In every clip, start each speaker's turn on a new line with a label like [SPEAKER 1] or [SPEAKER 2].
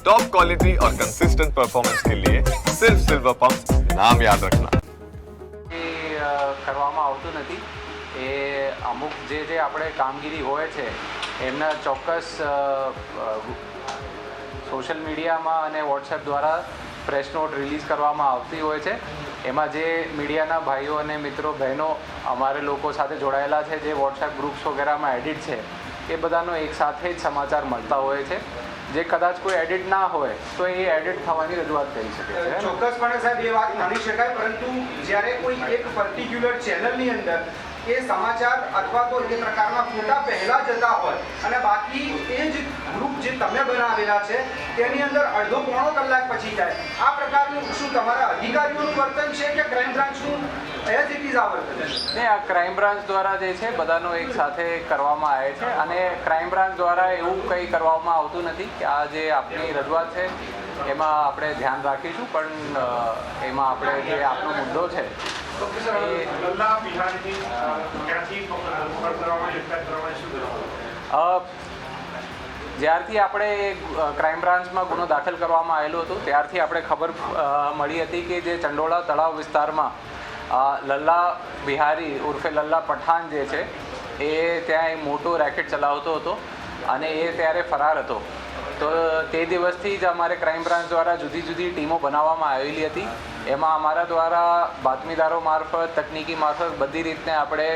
[SPEAKER 1] Top quality और consistent performance के लिए सिर्फ सिल्वर पंप नाम याद रखना
[SPEAKER 2] એ અ, કરવામાં આવતું નથી એ અમુક જે જે આપણે કામગીરી હોય છે એમના ચોક્કસ સોશિયલ મીડિયામાં અને વોટ્સએપ દ્વારા પ્રેસ નોટ રિલીઝ કરવામાં આવતી હોય છે એમાં જે મીડિયાના ભાઈઓ અને મિત્રો બહેનો અમારે લોકો સાથે જોડાયેલા છે જે વોટ્સએપ ગ્રુપ્સ વગેરેમાં એડિટ છે એ બધાનો એક સાથે જ સમાચાર મળતા હોય છે જે કદાચ કોઈ એડિટ ના હોય તો એ એડિટ થવાની રજૂઆત કરી શકે છે
[SPEAKER 3] ચોક્કસપણે સાહેબ એ વાત માની શકાય પરંતુ જ્યારે કોઈ એક પર્ટિક્યુલર ચેનલની અંદર એ સમાચાર અથવા તો એ પ્રકારના ફોટા પહેલા જતા હોય અને બાકી એ જ જે તમે બનાવેલા છે તેની અંદર અડધો પોણો કલાક પછી જાય. આ પ્રકારનું શું તમારા અધિકારીઓનું વર્તન છે કે ક્રાઇમ બ્રાન્ચનું એઝ ઇટ ઇઝ આ વર્તન છે
[SPEAKER 2] આ ક્રાઇમ બ્રાન્ચ દ્વારા જે છે બધાનો એક સાથે કરવામાં આવે છે અને ક્રાઇમ બ્રાન્ચ દ્વારા એવું કંઈ કરવામાં આવતું નથી કે આ જે આપની રજૂઆત છે એમાં આપણે ધ્યાન રાખીશું પણ એમાં આપણે જે આપનો મુદ્દો છે
[SPEAKER 4] લલ્લા બિહારની ક્યાંથી શું
[SPEAKER 2] જ્યારથી આપણે ક્રાઇમ બ્રાન્ચમાં ગુનો દાખલ કરવામાં આવેલો હતો, ત્યારથી આપણે ખબર મળી હતી કે જે ચંડોળા તળાવ વિસ્તારમાં લલ્લા બિહારી ઉર્ફે લલ્લા પઠાણ જે છે, એ ત્યાં એક મોટો રેકેટ ચલાવતો હતો અને એ ત્યારે ફરાર હતો. તો તે દિવસથી જ અમારે ક્રાઇમ બ્રાન્ચ દ્વારા જુદી જુદી ટીમો બનાવવામાં આવેલી હતી. એમાં અમારા દ્વારા બાતમીદારો મારફત, તકનીકી મારફત બધી રીતને આપણે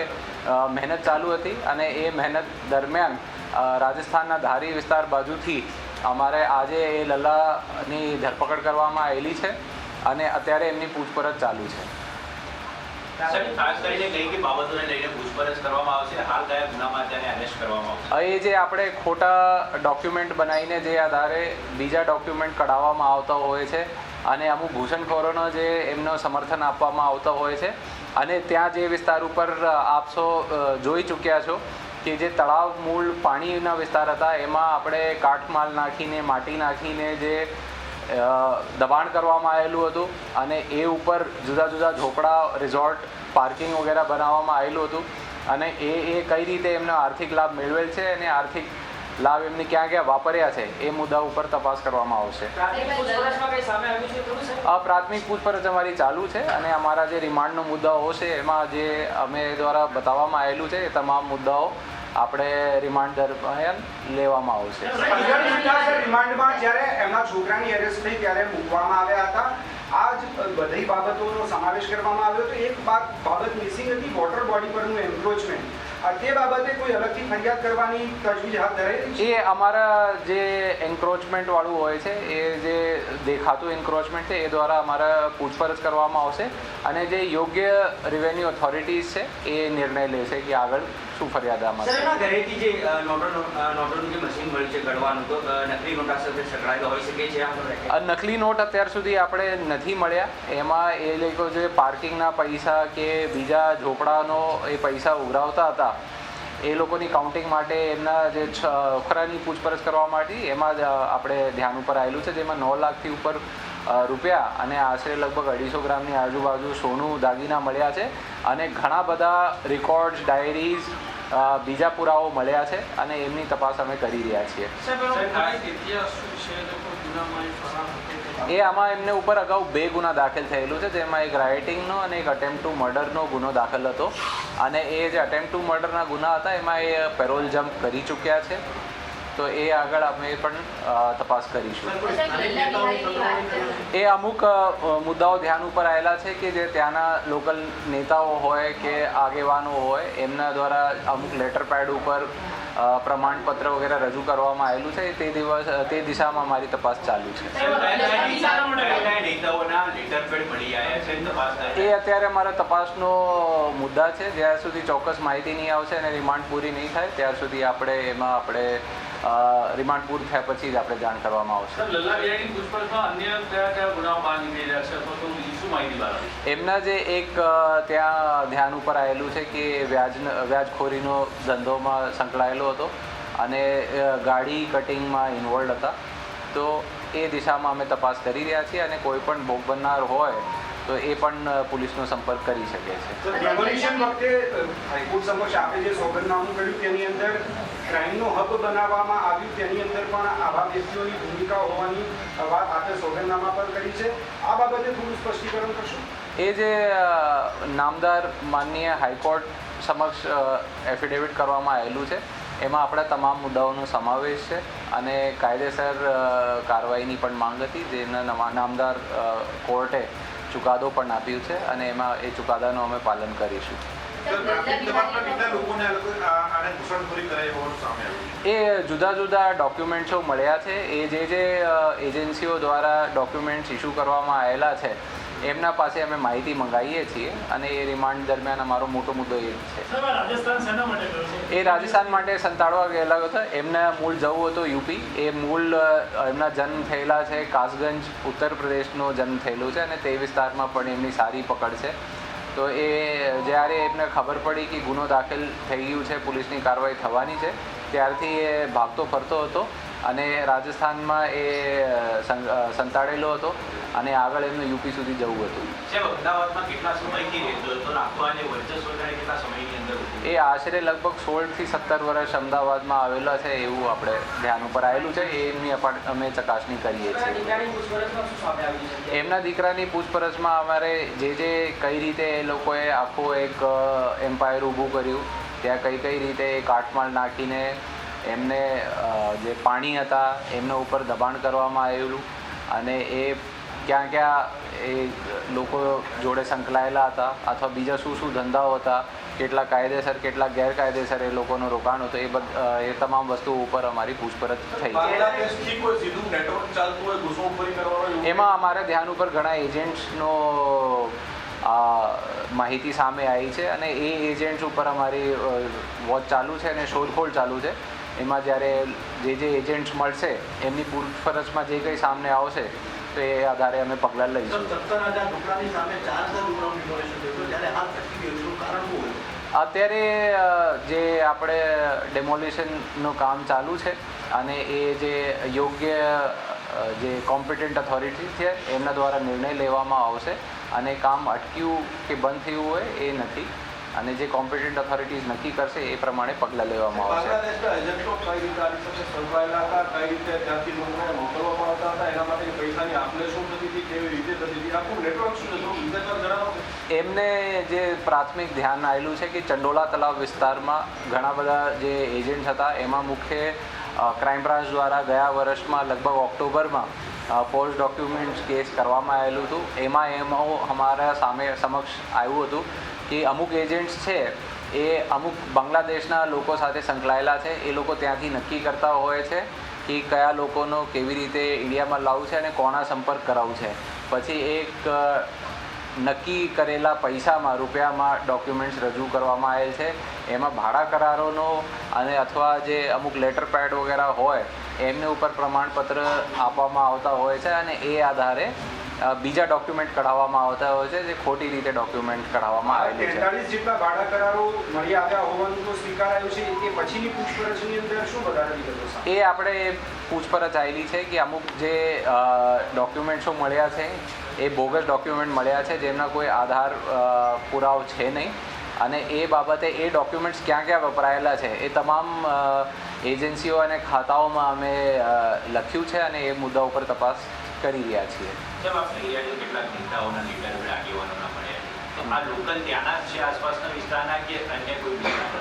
[SPEAKER 2] મહેનત ચાલુ હતી અને એ મહેનત દરમિયાન રાજસ્થાનના ધારી વિસ્તાર બાજુથી અમારે આજે એ લલ્લાની ધરપકડ કરવામાં આવેલી છે અને અત્યારે એમની પૂછપરછ ચાલુ છે. એ જે આપણે ખોટા ડોક્યુમેન્ટ બનાવીને જે આધારે બીજા ડોક્યુમેન્ટ કઢાવવામાં આવતા હોય છે અને અમુક ઘૂસણખોરોનો જે એમનો સમર્થન આપવામાં આવતો હોય છે અને ત્યાં જે વિસ્તાર ઉપર આપશો જોઈ ચૂક્યા છો કે જે તળાવ મૂળ પાણીના વિસ્તાર હતા એમાં આપણે કાટમાલ નાખીને માટી નાખીને જે દબાણ કરવામાં આવેલું હતું અને એ ઉપર જુદા જુદા ઝોપડા રિઝોર્ટ પાર્કિંગ વગેરે બનાવવામાં આવેલું હતું અને એ એ કઈ રીતે એમનો આર્થિક લાભ મેળવેલ છે અને આર્થિક લાભ એમને ક્યાં ક્યાં વાપર્યા છે એ મુદ્દા ઉપર તપાસ કરવામાં આવશે. આ પ્રાથમિક પૂછપરછ અમારી ચાલુ છે અને અમારા જે રિમાન્ડનો મુદ્દાઓ છે એમાં જે અમે દ્વારા બતાવવામાં આવેલું છે એ તમામ મુદ્દાઓ આપણે રિમાન્ડ દરમિયાન લેવામાં આવશે.
[SPEAKER 3] રિમાન્ડમાં જ્યારે એમના છોકરાની એરેસ્ટ થઈ ત્યારે મૂકવામાં આવ્યા હતા. આ જ બધી બાબતોનો સમાવેશ કરવામાં આવ્યો તો એક બાબ બાબત મિસિંગ હતી વોટર બોડી પરનું એન્ક્રોચમેન્ટ તે બાબતે કોઈ અલગથી ફરિયાદ કરવાની તજવીજ હાથ ધરાઈ
[SPEAKER 2] એ અમારા જે એન્ક્રોચમેન્ટ વાળું હોય છે એ જે દેખાતું એન્ક્રોચમેન્ટ છે એ દ્વારા અમારા પૂછપરછ કરવામાં આવશે. અને જે યોગ્ય રેવન્યુ ઓથોરિટીઝ છે એ નિર્ણય લેશે કે આગળ શું ફરિયાદ આમાં
[SPEAKER 5] સર એના ઘરેથી જે નોટોનું જે મશીન મળ્યું છે ગણવાનું તો નકલી નોટા સાથે સંકળાયેલો હોઈ શકે છે આ
[SPEAKER 2] નકલી નોટ અત્યાર સુધી આપણે નથી મળ્યા. એમાં એ લોકો જે પાર્કિંગના પૈસા કે બીજા ઝોપડાનો એ પૈસા ઉઘરાવતા હતા એ લોકોની કાઉન્ટિંગ માટે એમના જે છોકરાની પૂછપરછ કરવા માટે એમાં જ આપણે ધ્યાન ઉપર આવેલું છે જેમાં નવ લાખથી ઉપર રૂપિયા અને આશરે લગભગ અઢીસો ગ્રામની આજુબાજુ સોનું દાગીના મળ્યા છે અને ઘણા બધા રેકોર્ડ્સ ડાયરીઝ બીજા પુરાવો મળ્યા છે અને એમની તપાસ અમે કરી રહ્યા છીએ. એ આમાં એમને ઉપર અગાઉ બે ગુના દાખલ થયેલું છે જેમાં એક રાઇટિંગનો અને એક અટેમ્પ ટુ મર્ડરનો ગુનો દાખલ હતો. અને એ જે અટેમ્પ ટુ મર્ડરના ગુના હતા એમાં એ પેરોલ જમ્પ કરી ચૂક્યા છે. તો એ આગળ અમે પણ તપાસ કરીશું. એ અમુક મુદ્દાઓ ધ્યાન ઉપર આવેલા છે કે જે ત્યાંના લોકલ નેતાઓ હોય કે આગેવાનો હોય એમના દ્વારા અમુક લેટર પેડ ઉપર પ્રમાણપત્ર વગેરે રજૂ કરવામાં આવેલું છે. તે દિવસ તે દિશામાં મારી તપાસ ચાલુ છે. એ અત્યારે મારા તપાસનો મુદ્દા છે. જ્યાં સુધી ચોક્કસ માહિતી નહીં આવશે અને રિમાન્ડ પૂરી નહીં થાય ત્યાર સુધી આપણે એમાં આપણે રિમાન્ડ પૂરું થયા પછી જ આપણે જાણ કરવામાં આવશે. એમના જે એક ત્યાં ધ્યાન ઉપર આવેલું છે કે વ્યાજ વ્યાજખોરીનો ધંધોમાં સંકળાયેલો હતો અને ગાડી કટિંગમાં ઇન્વોલ્વ હતા. તો એ દિશામાં અમે તપાસ કરી રહ્યા છીએ અને કોઈ પણ ભોગ બનનાર હોય તો એ પણ પોલીસનો સંપર્ક કરી શકે છે.
[SPEAKER 3] રેવોલ્યુશન વખતે હાઈકોર્ટ સમક્ષ આપે જે સોગંદનામું કર્યું તેની અંદર ક્રાઇમનો હબ બનાવવામાં આવ્યું તેની અંદર પણ આવા વ્યક્તિઓની ભૂમિકા હોવાની વાત આપે સોગંદનામા પર કરી છે. આ બાબતે થોડું સ્પષ્ટીકરણ કરશો?
[SPEAKER 2] એ જે નામદાર માનનીય હાઈકોર્ટ સમક્ષ એફિડેવિટ કરવામાં આવેલું છે એમાં આપણા તમામ મુદ્દાઓનો સમાવેશ છે અને કાયદેસર કાર્યવાહીની પણ માંગ હતી જેના નામદાર કોર્ટે ચુકાદો પણ આપ્યું છે અને એમાં એ ચુકાદાનું અમે પાલન કરીશું. એ જુદા જુદા ડોક્યુમેન્ટ્સો મળ્યા છે. એ જે જે એજન્સીઓ દ્વારા ડોક્યુમેન્ટ્સ ઇસ્યુ કરવામાં આવેલા છે એમના પાસે અમે માહિતી મંગાવીએ છીએ અને એ રિમાન્ડ દરમિયાન અમારો મોટો મુદ્દો એ છે. એ રાજસ્થાન માટે સંતાડવા ગયેલા હતા. એમને મૂળ જવું હતું યુપી. એ મૂળ એમના જન્મ થયેલા છે કાસગંજ ઉત્તર પ્રદેશનો જન્મ થયેલું છે અને તે વિસ્તારમાં પણ એમની સારી પકડ છે. તો એ જ્યારે એમને ખબર પડી કે ગુનો દાખલ થઈ ગયું છે પોલીસની કાર્યવાહી થવાની છે ત્યારથી એ ભાગતો ફરતો હતો. અને રાજસ્થાનમાં એ સંતાડેલો હતો અને આગળ એમને યુપી સુધી જવું હતું. એ આશરે લગભગ સોળથી સત્તર વર્ષ અમદાવાદમાં આવેલા છે એવું આપણે ધ્યાન ઉપર આવેલું છે. એમની અમે ચકાસણી કરીએ છીએ. એમના દીકરાની પૂછપરછમાં અમારે જે જે કઈ રીતે એ લોકોએ આખું એક એમ્પાયર ઊભું કર્યું ત્યાં કઈ કઈ રીતે એ કાટમાળ નાખીને એમને જે પાણી હતા એમના ઉપર દબાણ કરવામાં આવેલું અને એ ક્યાં ક્યાં એ લોકો જોડે સંકળાયેલા હતા અથવા બીજા શું શું ધંધાઓ હતા કેટલા કાયદેસર કેટલા ગેરકાયદેસર એ લોકોનું રોકાણ હતું એ બધ એ તમામ વસ્તુઓ ઉપર અમારી પૂછપરછ થઈ. એમાં અમારે ધ્યાન ઉપર ઘણા એજન્ટ્સનો માહિતી સામે આવી છે અને એ એજન્ટ્સ ઉપર અમારી વોચ ચાલુ છે અને શોધખોળ ચાલુ છે. એમાં જ્યારે જે જે એજન્ટ્સ મળશે એમની પૂછપરછમાં જે કંઈ સામે આવશે તો એ આધારે અમે પગલાં લઈશું. અત્યારે જે આપણે ડેમોલિશનનું કામ ચાલુ છે અને એ જે યોગ્ય જે કોમ્પિટન્ટ ઓથોરિટી છે એમના દ્વારા નિર્ણય લેવામાં આવશે અને કામ અટક્યું કે બંધ થયું હોય એ નથી. અને જે કોમ્પિટન્ટ ઓથોરિટીઝ નક્કી કરશે એ પ્રમાણે પગલાં લેવામાં આવશે. એમને જે પ્રાથમિક ધ્યાન આવેલું છે કે ચંડોલા તલાવ વિસ્તારમાં ઘણા બધા જે એજન્ટ હતા એમાં મુખ્ય ક્રાઇમ બ્રાન્ચ દ્વારા ગયા વર્ષમાં લગભગ ઓક્ટોબરમાં ફોર્સ ડોક્યુમેન્ટ્સ કેસ કરવામાં આવેલું હતું. એમાં એમાં અમારા સામે સમક્ષ આવ્યું હતું. કે અમુક એજન્ટ્સ છે, એ અમુક બાંગ્લાદેશના લોકો સાથે સંકળાયેલા છે, એ લોકો ત્યાંથી નક્કી કરતા હોય છે કે કયા લોકોનો કેવી રીતે ઇન્ડિયામાં લાવવું છે અને કોના સંપર્ક કરાવવું છે. પછી એક નક્કી કરેલા પૈસામાં, રૂપિયામાં ડોક્યુમેન્ટ્સ રજૂ કરવામાં આવેલ છે. એમાં ભાડા કરારોનો અને અથવા જે અમુક લેટર પેડ વગેરે હોય, એમને ઉપર પ્રમાણપત્ર આપવામાં આવતા હોય છે અને એ આધારે બીજા ડોક્યુમેન્ટ કઢાવવામાં આવતા હોય છે જે ખોટી રીતે ડોક્યુમેન્ટ કઢાવવામાં આવે છે.
[SPEAKER 3] તેતાલીસ જેટલા ભાડા કરારો મળી આવ્યા હોવાનું તો સ્વીકારાયું છે. એ પછીની પૂછપરછની અંદર શું વધારે વિગતો
[SPEAKER 2] એ આપણે પૂછપરછ આવેલી છે કે અમુક જે ડોક્યુમેન્ટ્સો મળ્યા છે એ બોગસ ડોક્યુમેન્ટ મળ્યા છે જેમના કોઈ આધાર પુરાવો છે નહીં. અને એ બાબતે એ ડોક્યુમેન્ટ્સ ક્યાં ક્યાં વપરાયેલા છે એ તમામ એજન્સીઓ અને ખાતાઓમાં અમે લખ્યું છે અને એ મુદ્દા ઉપર તપાસ કરી રહ્યા છીએ.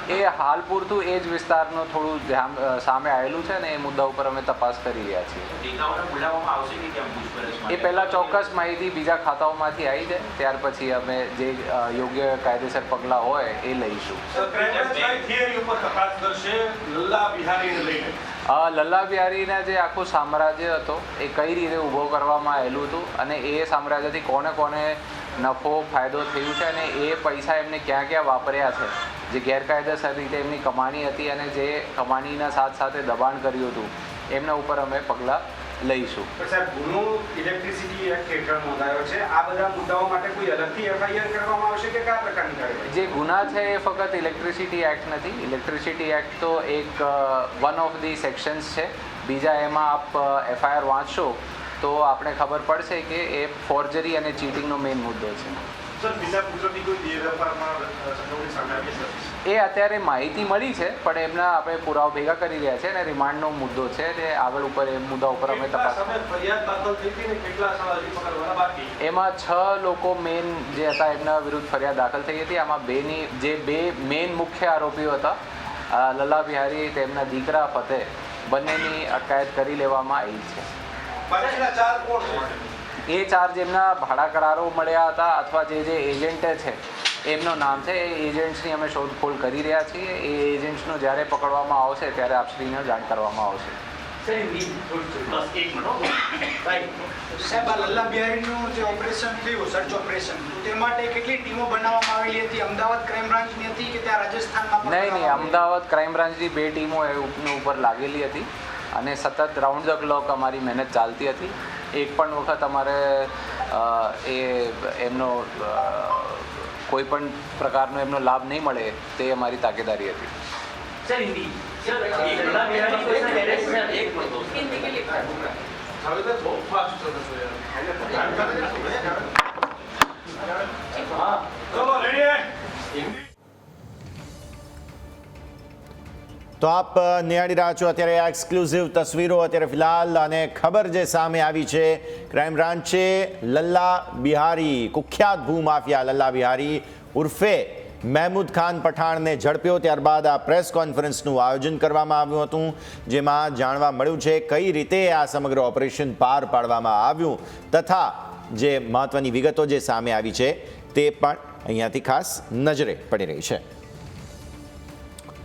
[SPEAKER 2] એ હાલ પૂરતું એ જ વિસ્તારનું થોડું ધ્યાન સામે આવેલું છે ને એ મુદ્દા ઉપર અમે તપાસ કરી રહ્યા છીએ? એ પહેલાં ચોક્કસ માહિતી બીજા ખાતાઓમાંથી આવી છે ત્યાર પછી અમે જે યોગ્ય કાયદેસર પગલાં હોય એ લઈશું.
[SPEAKER 6] લલ્લા બિહારીના
[SPEAKER 2] જે આખું સામ્રાજ્ય હતો એ કઈ રીતે ઊભો કરવામાં આવેલું હતું અને એ સામ્રાજ્યથી કોને કોને નફો ફાયદો થયું છે અને એ પૈસા એમને ક્યાં ક્યાં વાપર્યા છે? જે ગેરકાયદેસર રીતે એમની કમાણી હતી અને જે કમાણીના સાથ સાથે દબાણ કર્યું હતું એમના ઉપર અમે પગલાં લઈશું.
[SPEAKER 3] સાહેબ ગુનો ઇલેક્ટ્રિસિટી એક્ટ હેઠળ નોંધાયો છે. આ બધા મુદ્દાઓ માટે કોઈ અલગથી એફઆઈઆર કરવામાં આવશે કે કયા પ્રકારની કાર્યવાહી?
[SPEAKER 2] જે ગુના છે એ ફક્ત ઇલેક્ટ્રિસિટી એક્ટ નથી. ઇલેક્ટ્રિસિટી એક્ટ તો એક વન ઓફ ધી સેક્શન્સ છે. બીજા એમાં આપ એફઆઈઆર વાંચશો તો આપણે ખબર પડશે કે એ ફોર્જરી અને ચીટિંગનો મેઇન મુદ્દો છે. એ અત્યારે માહિતી મળી છે પણ એમના આપણે પુરાવા ભેગા કરી રહ્યા છે અને રિમાન્ડનો મુદ્દો છે એટલે આગળ ઉપર એ મુદ્દા ઉપર અમે તપાસ એમાં છ લોકો મેઇન જે હતા એમના વિરુદ્ધ ફરિયાદ દાખલ થઈ હતી. આમાં બેની જે બે મેઇન મુખ્ય આરોપીઓ હતા લલ્લા બિહારી તેમના દીકરા ફતેહ બંનેની અટકાયત કરી લેવામાં આવી છે. એ ચાર જેમના ભાડા કરારો મળ્યા હતા અથવા જે જે એજન્ટે છે એમનું નામ છે એ એજન્ટ્સની અમે શોધખોળ કરી રહ્યા છીએ. એ એજન્ટ્સનો જ્યારે પકડવામાં આવશે ત્યારે આપશ્રીને જાણ કરવામાં આવશે.
[SPEAKER 3] સાહેબ આ લલ્લા બિહારીનું જે ઓપરેશન થયું સર્ચ ઓપરેશન તે માટે કેટલી ટીમો બનાવવામાં આવેલી હતી? અમદાવાદ ક્રાઇમ બ્રાન્ચની હતી કે ત્યાં રાજસ્થાનમાં
[SPEAKER 2] નહીં નહીં અમદાવાદ ક્રાઇમ બ્રાન્ચની બે ટીમો ઉપર લાગેલી હતી. અને સતત રાઉન્ડ ધ ક્લોક અમારી મહેનત ચાલતી હતી. એક પણ વખત અમારે એ એમનો કોઈ પણ પ્રકારનો એમનો લાભ નહીં મળે તે અમારી તાકેદારી હતી.
[SPEAKER 5] સર
[SPEAKER 6] તો
[SPEAKER 7] આપ નિહાળી રહ્યા છો. અત્યારે આ એક્સક્લુઝિવ તસવીરો અત્યારે ફિલહાલ અને ખબર જે સામે આવી છે ક્રાઇમ બ્રાન્ચે લલ્લા બિહારી, કુખ્યાત ભૂમાફિયા લલ્લા બિહારી ઉર્ફે મહેમૂદ ખાન પઠાણને ઝડપ્યો. ત્યારબાદ આ પ્રેસ કોન્ફરન્સનું આયોજન કરવામાં આવ્યું હતું, જેમાં જાણવા મળ્યું છે કઈ રીતે આ સમગ્ર ઓપરેશન પાર પાડવામાં આવ્યું તથા જે મહત્વની વિગતો જે સામે આવી છે તે પણ અહીંયાથી ખાસ નજરે પડી રહી છે.